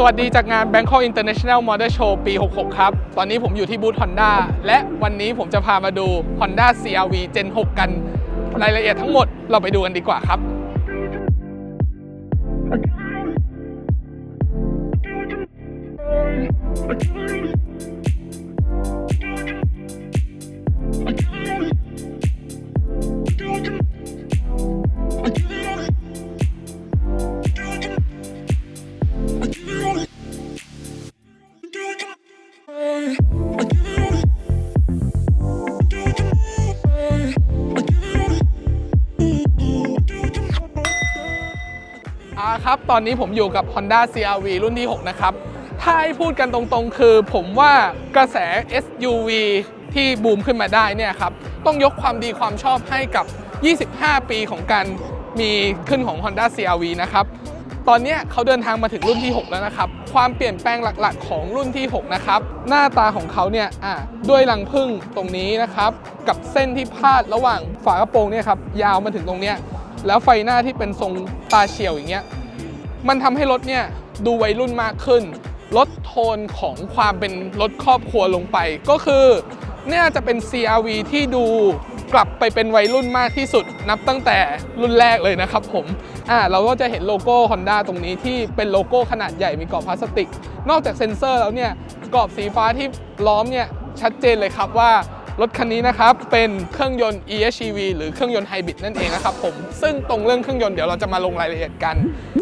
สวัสดีจากงาน Bangkok International Motor Show ปี 66 ครับ ตอนนี้ผมอยู่ที่บูธ Honda และวันนี้ผมจะพามาดู Honda CRV Gen 6 กัน รายละเอียดทั้งหมดเราไปดูกันดีกว่าครับ ครับ ตอนนี้ผมอยู่กับ Honda CRV รุ่นที่ 6 นะครับ ถ้าให้พูดกันตรงๆ คือผมว่ากระแส SUV ที่บูมขึ้นมาได้เนี่ยครับ ต้องยกความดีความชอบให้กับ 25 ปีของการมีขึ้นของ Honda CRV นะครับ ตอนนี้เขาเดินทางมาถึงรุ่นที่ 6 แล้วนะครับ ความเปลี่ยนแปลงหลักๆ ของรุ่นที่ 6 นะครับ หน้าตาของเขาเนี่ยด้วยรังพึ่งตรงนี้นะครับ กับเส้นที่พาดระหว่างฝากระโปรงเนี่ยครับยาวมาถึงตรงเนี้ยแล้วไฟหน้าที่เป็นทรงตาเฉียวอย่างเงี้ย มันทำให้รถเนี่ยดูวัยรุ่นมากขึ้น ลดโทนของความเป็นรถครอบครัวลงไป ก็คือเนี่ยจะเป็น CRV ที่ดูกลับไปเป็นวัยรุ่นมากที่สุดนับตั้งแต่รุ่นแรกเลยนะครับผมอ่าเราก็จะเห็นโลโก้ Honda ตรงนี้ที่เป็นโลโก้ขนาดใหญ่มีกรอบพลาสติก นอกจากเซ็นเซอร์แล้วเนี่ยกรอบสีฟ้าที่ล้อมเนี่ยชัดเจนเลยครับว่า รถคันนี้นะครับ เป็นเครื่องยนต์ EHEV หรือเครื่องยนต์ไฮบริดนั่นเองนะครับผมซึ่งตรงเรื่องเครื่องยนต์เดี๋ยวเราจะมาลงรายละเอียดกัน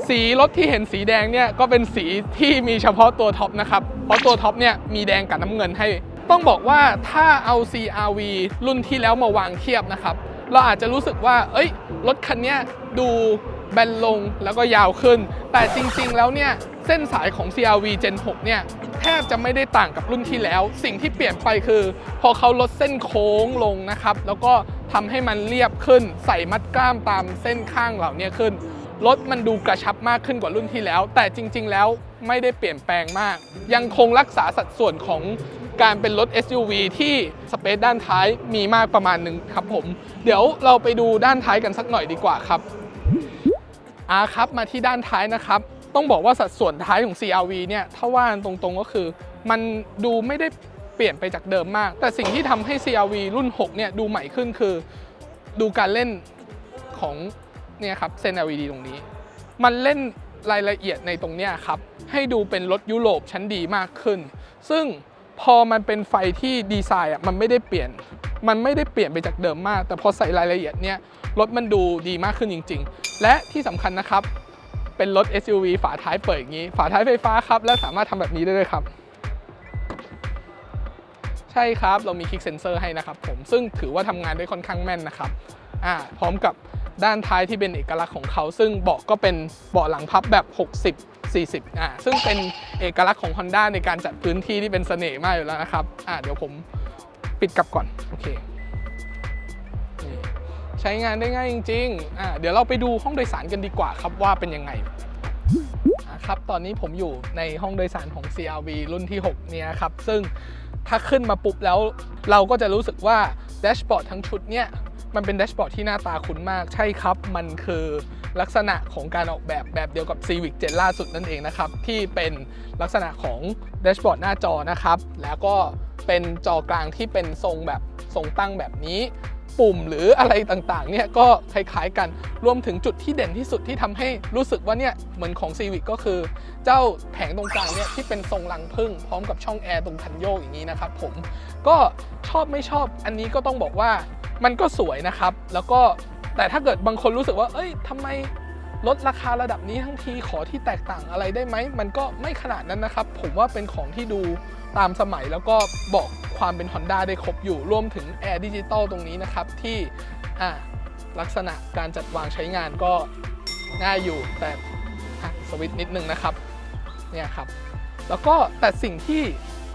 สีรถที่เห็นสีแดงเนี่ยก็เป็นสีที่มีเฉพาะตัวท็อปนะครับ เพราะตัวท็อปเนี่ยมีแดงกับน้ำเงินให้ ต้องบอกว่าถ้าเอา CRV รุ่นที่แล้วมาวางเทียบนะครับ เราอาจจะรู้สึกว่า เอ้ย รถคันนี้ดูแบนลงแล้วก็ยาวขึ้น แต่จริงๆ แล้วเนี่ย เส้นสายของ CRV Gen 6 เนี่ย แทบจะไม่ได้ต่างกับรุ่นที่แล้ว สิ่งที่เปลี่ยนไปคือ พอเขาลดเส้นโค้งลงนะครับ แล้วก็ทำให้มันเรียบขึ้น ใส่มัดกล้ามตามเส้นข้างเหล่านี้ขึ้น รถมันดูกระชับมากขึ้นกว่ารุ่นที่แล้ว แต่จริง ๆ แล้วไม่ได้เปลี่ยนแปลงมาก ยังคงรักษาสัดส่วนของ การเป็นรถ SUV ที่สเปซด้านท้ายมีมากประมาณหนึ่งครับผม เดี๋ยวเราไปดูด้านท้ายกันสักหน่อยดีกว่าครับอ่าครับมาที่ด้านท้ายนะครับ ต้องบอกว่าสัดส่วนท้ายของ CRV เนี่ยถ้าว่านตรงๆก็คือ มันดูไม่ได้เปลี่ยนไปจากเดิมมาก แต่สิ่งที่ทำให้ CRV รุ่น 6 เนี่ยดูใหม่ขึ้นคือ ดูการเล่นของเนี่ยครับเส้น LED ตรงนี้ มันเล่นรายละเอียดในตรงเนี้ยครับ ให้ดูเป็นรถยุโรปชั้นดีมากขึ้น ซึ่ง พอมันเป็นไฟที่ดีไซน์อะมันไม่ได้เปลี่ยน มันไม่ได้เปลี่ยนไปจากเดิมมาก แต่พอใส่รายละเอียดเนี่ยรถมันดูดีมากขึ้นจริง ๆ และที่สำคัญนะครับ เป็นรถ SUV ฝาท้ายเปิดอย่างนี้ ฝาท้ายไฟฟ้าครับ และสามารถทำแบบนี้ได้เลยครับ ใช่ครับ เรามีคลิกเซนเซอร์ให้นะครับผม ซึ่งถือว่าทำงานได้ค่อนข้างแม่นนะครับ อ่า พร้อมกับด้านท้ายที่เป็นเอกลักษณ์ของเขา ซึ่งเบาะก็เป็นเบาะหลังพับแบบ 60 40อ่าซึ่งเป็นเอกลักษณ์ของ Honda ในการจัดพื้นที่ที่เป็นเสน่ห์มากอยู่แล้วนะครับอ่าเดี๋ยวผมปิดกลับก่อน โอเคใช้งานได้ง่ายจริงๆอ่าเดี๋ยวเราไปดูห้องโดยสารกันดีกว่าครับว่าเป็นยังไงครับตอนนี้ผมอยู่ในห้องโดยสารของ CRV รุ่นที่ 6 เนี่ยครับ ซึ่งถ้าขึ้นมาปุ๊บแล้วเราก็จะรู้สึกว่าแดชบอร์ดทั้งชุดเนี่ย มันเป็นแดชบอร์ดที่หน้าตาคุ้นมาก ใช่ครับ มันคือลักษณะของการออกแบบแบบเดียวกับ Civic เจนล่าสุดนั่นเองนะครับ ที่เป็นลักษณะของแดชบอร์ดหน้าจอนะครับ แล้วก็เป็นจอกลางที่เป็นทรงแบบทรงตั้งแบบนี้ ปุ่มหรืออะไรต่างๆเนี่ยก็คล้ายๆกันรวมถึงจุดที่เด่นที่สุดที่ทำให้รู้สึกว่าเนี่ยเหมือนของ Civic ก็คือ เจ้าแผงตรงกลางเนี่ยที่เป็นทรงรังพึ่งพร้อมกับช่องแอร์ตรงคันโยกอย่างนี้นะครับผมก็ชอบไม่ชอบอันนี้ก็ต้องบอกว่ามันก็สวยนะครับ แล้วก็แต่ถ้าเกิดบางคนรู้สึกว่า เอ้ยทำไม ลดราคาระดับนี้ทั้งทีขอที่แตกต่างอะไรได้ไหม มันก็ไม่ขนาดนั้นนะครับ ผมว่าเป็นของที่ดูตามสมัยแล้วก็บอกความเป็น Honda ได้ครบอยู่ รวมถึงแอร์ดิจิตอลตรงนี้นะครับ ที่ลักษณะการจัดวางใช้งานก็ง่ายอยู่แต่สวิตช์นิดนึงนะครับเนี่ยครับ แล้วก็แต่สิ่งที่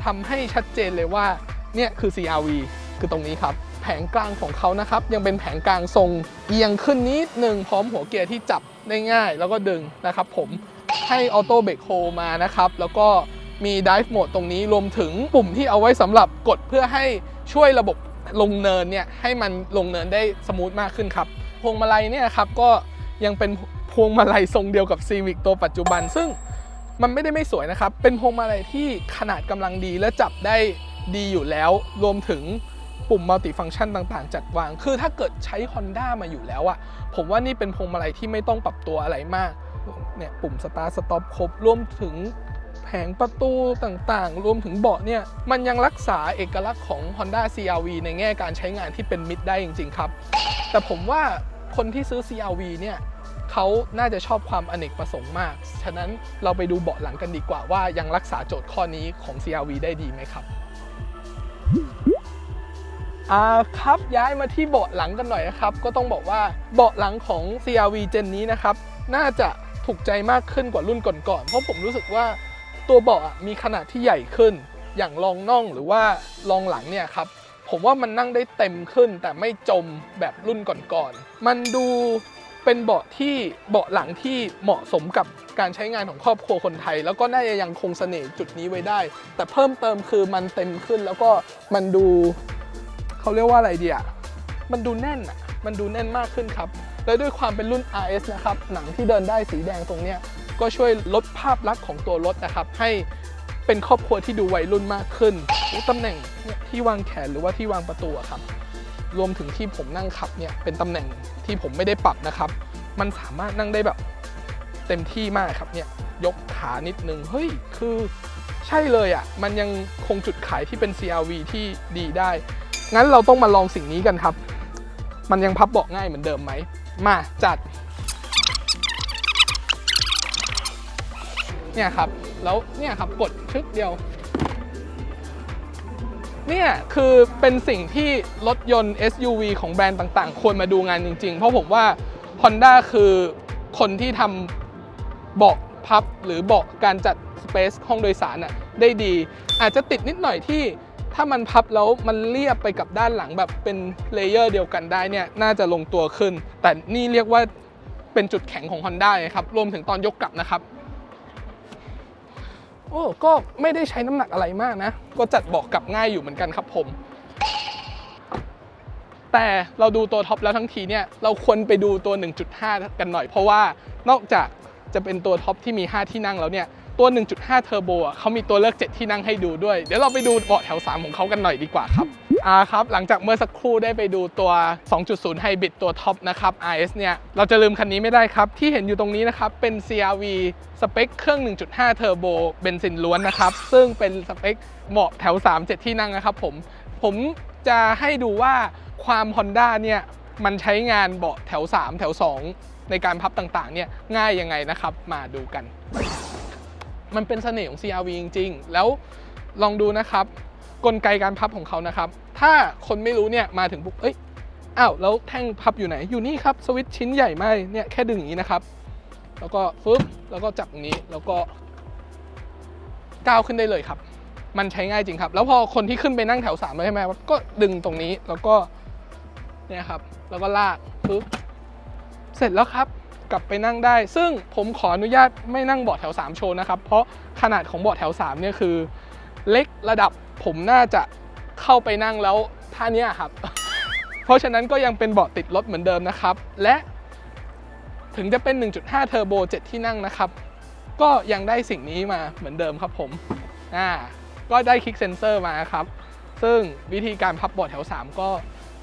ทำให้ชัดเจนเลยว่าเนี่ยคือ CRV คือตรงนี้ครับ แผงกลางของเขานะครับ ยังเป็นแผงกลางทรงเอียงขึ้นนิดหนึ่งพร้อมหัวเกียร์ที่จับได้ง่าย แล้วก็ดึงนะครับผมให้ออโต้เบรกโฮมานะครับ แล้วก็มี Dive Mode ตรงนี้รวมถึงปุ่มที่เอาไว้สำหรับกดเพื่อให้ช่วยระบบลงเนินเนี่ยให้มันลงเนินได้สมูทมากขึ้นครับ พวงมาลัยเนี่ยครับก็ยังเป็นพวงมาลัยทรงเดียวกับ Civic ตัวปัจจุบัน ซึ่งมันไม่ได้ไม่สวยนะครับ เป็นพวงมาลัยที่ขนาดกำลังดีและจับได้ดีอยู่แล้ว รวมถึง ปุ่มมัลติฟังก์ชันต่างๆ จัดวาง คือถ้าเกิดใช้ Honda มาอยู่แล้วอะผมว่านี่เป็นพวงมาลัยที่ไม่ต้องปรับตัวอะไรมาก เนี่ยปุ่มสตาร์สต็อปครบรวมถึงแผงประตูต่างๆ รวมถึงเบาะเนี่ย มันยังรักษาเอกลักษณ์ของ Honda CRV ในแง่การใช้งานที่เป็นมิตรได้จริง ๆ ครับ แต่ผมว่าคนที่ซื้อ CRV เนี่ยเขาน่าจะชอบความอเนกประสงค์มาก ฉะนั้นเราไปดูเบาะหลังกันดีกว่าว่ายังรักษาโจทย์ข้อนี้ของ CRV ได้ดีไหมครับ อ่าครับย้ายมาที่เบาะหลังกันหน่อยนะครับ ก็ต้องบอกว่าเบาะหลังของ CRV เจนนี้นะครับ น่าจะถูกใจมากขึ้นกว่ารุ่นก่อนๆ เพราะผมรู้สึกว่าตัวเบาะอะมีขนาดที่ใหญ่ขึ้น อย่างรองน่องหรือว่ารองหลังเนี่ยครับ ผมว่ามันนั่งได้เต็มขึ้น แต่ไม่จมแบบรุ่นก่อนๆ มันดูเป็นเบาะที่เบาะหลังที่เหมาะสมกับการใช้งานของครอบครัวคนไทย แล้วก็น่าจะยังคงเสน่ห์จุดนี้ไว้ได้ แต่เพิ่มเติมคือมันเต็มขึ้นแล้วก็มันดู เขาเรียกว่าอะไรเดีอะมันดูแน่นอะมันดูแน่นมากขึ้นครับ และด้วยความเป็นรุ่น RS นะครับ หนังที่เดินได้สีแดงตรงเนี้ยก็ช่วยลดภาพลักษณ์ของตัวรถนะครับ ให้เป็นครอบครัวที่ดูวัยรุ่นมากขึ้นตำแหน่งที่วางแขนหรือว่าที่วางประตูครับ รวมถึงที่ผมนั่งขับเนี่ยเป็นตำแหน่งที่ผมไม่ได้ปรับนะครับ มันสามารถนั่งได้แบบเต็มที่มากครับเนี่ยยกขานิดนึงเฮ้ยคือใช่เลยอะ่ะ มันยังคงจุดขายที่เป็น CRV ที่ดีได้ งั้นเราต้องมาลองสิ่งนี้กันครับ มันยังพับเบาะง่ายเหมือนเดิมไหม มาจัด เนี่ยครับ แล้วเนี่ยครับกดชึกเดียว เนี่ยคือเป็นสิ่งที่รถยนต์ SUV ของแบรนด์ต่างๆ ควรมาดูงานจริง ๆ เพราะผมว่า Honda คือคนที่ทำเบาะพับหรือเบาะการจัดสเปซห้องโดยสารน่ะได้ดี อาจจะติดนิดหน่อยที่ ถ้ามันพับแล้วมันเรียบไปกับด้านหลังแบบเป็นเลเยอร์เดียวกันได้เนี่ยน่าจะลงตัวขึ้น แต่นี่เรียกว่าเป็นจุดแข็งของ Honda ครับรวมถึงตอนยกกลับนะครับ โอ้ก็ไม่ได้ใช้น้ำหนักอะไรมากนะ ก็จัดเบาะกลับง่ายอยู่เหมือนกันครับผม แต่เราดูตัวท็อปแล้วทั้งทีเนี่ยเราควรไปดูตัว 1.5 กันหน่อย เพราะว่านอกจากจะเป็นตัวท็อปที่มี 5 ที่นั่งแล้วเนี่ย ตัว 1.5 เทอร์โบอะเขามีตัวเลือก 7 ที่นั่งให้ดูด้วย เดี๋ยวเราไปดูเบาะแถว 3 ของเขากันหน่อยดีกว่าครับอ่าครับ หลังจากเมื่อสักครู่ได้ไปดูตัว 2.0 Hybrid ตัวท็อปนะครับ RS เนี่ย เราจะลืมคันนี้ไม่ได้ครับ ที่เห็นอยู่ตรงนี้นะครับ เป็น CRV สเปคเครื่อง 1.5 เทอร์โบเบนซินล้วนนะครับ ซึ่งเป็นสเปคเหมาะแถว 3 7 ที่นั่งนะครับผม ผมจะให้ดูว่าความ Honda เนี่ย มันใช้งานเบาะแถว 3 แถว 2 ในการพับต่างๆ เนี่ย ง่ายยังไงนะครับ มาดูกัน มันเป็นเสน่ห์ของ CRV จริง ๆ แล้วลองดูนะครับ กลไกการพับของเขานะครับ ถ้าคนไม่รู้เนี่ยมาถึงปุ๊บเอ้ยอ้าวแล้วแท่งพับอยู่ไหนอยู่นี่ครับสวิตช์ชิ้นใหญ่มากเนี่ยแค่ดึงอย่างนี้นะครับ แล้วก็ฟึบแล้วก็จับนี้แล้วก็ก้าวขึ้นได้เลยครับ มันใช้ง่ายจริงครับ แล้วพอคนที่ขึ้นไปนั่งแถวสามแล้วใช่ไหมก็ดึงตรงนี้แล้วก็เนี่ยครับ แล้วก็ลากปึ๊บเสร็จแล้วครับ กลับไปนั่งได้ ซึ่งผมขออนุญาตไม่นั่งเบาะแถว 3 โชว์นะครับ เพราะขนาดของเบาะแถว 3 เนี่ยคือ เล็กระดับผมน่าจะเข้าไปนั่งแล้วท่านี้ครับ เพราะฉะนั้นก็ยังเป็นเบาะติดรถเหมือนเดิมนะครับ และถึงจะเป็น 1.5 เทอร์โบ 7 ที่นั่งนะครับ ก็ยังได้สิ่งนี้มาเหมือนเดิมครับผม อ่า ก็ได้คลิกเซนเซอร์มาครับ ซึ่งวิธีการพับเบาะแถว 3 ก็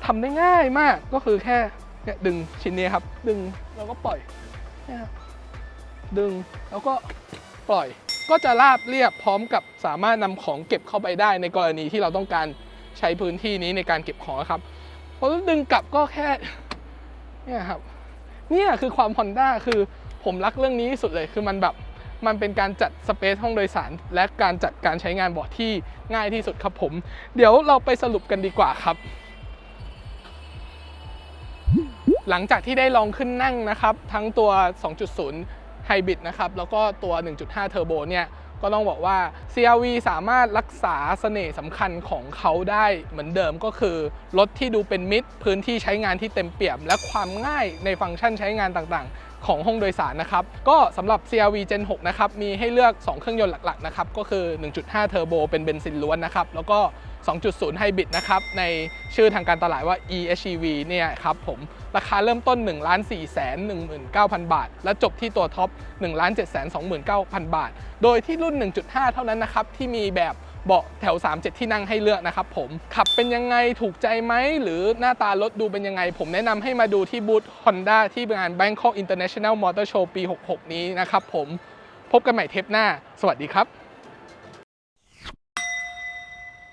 ทำได้ง่ายมาก ก็คือแค่ เนี่ยดึงชิ้นนี้ครับ ดึงแล้วก็ปล่อยเนี่ยครับดึงแล้วก็ปล่อย ก็จะราบเรียบพร้อมกับสามารถนำของเก็บเข้าไปได้ในกรณีที่เราต้องการใช้พื้นที่นี้ในการเก็บของครับพอดึงกลับก็แค่เนี่ยครับเนี่ยคือความ Honda คือผมรักเรื่องนี้ที่สุดเลยคือมันแบบมันเป็นการจัดสเปซห้องโดยสาร และการจัดการใช้งานเบาะที่ง่ายที่สุดครับผม เดี๋ยวเราไปสรุปกันดีกว่าครับ หลังจากที่ได้ลองขึ้นนั่งนะครับ ทั้งตัว 2.0 ไฮบริดนะครับ แล้วก็ตัว 1.5 เทอร์โบเนี่ย ก็ต้องบอกว่า CRV สามารถรักษาเสน่ห์สำคัญของเขาได้เหมือนเดิมก็คือ รถที่ดูเป็นมิตร พื้นที่ใช้งานที่เต็มเปี่ยม และความง่ายในฟังก์ชันใช้งานต่างๆ ของห้องโดยสารนะครับ ก็สำหรับ CRV Gen 6 นะครับ มีให้เลือก 2 เครื่องยนต์หลัก ๆ นะครับ ก็คือ 1.5 เทอร์โบเป็นเบนซินล้วนนะครับ แล้วก็ 2.0 ไฮบริดนะครับ ในชื่อทางการตลาดว่า eHEV เนี่ยครับผม ราคาเริ่มต้น 1 4 1 9 0 0 0 บาท และจบที่ตัวท็อป 1 7 2 9 0 0 0 บาท โดยที่รุ่น 1.5 เท่านั้นนะครับ ที่มีแบบ เบาะแถว 37 ที่นั่งให้เลือกนะครับผมขับเป็นยังไงถูกใจไหม หรือหน้าตารถดูเป็นยังไง ผมแนะนำให้มาดูที่บูธ Honda ที่งาน Bangkok International Motor Show ปี 66 นี้นะครับผมพบกันใหม่เทปหน้า สวัสดีครับ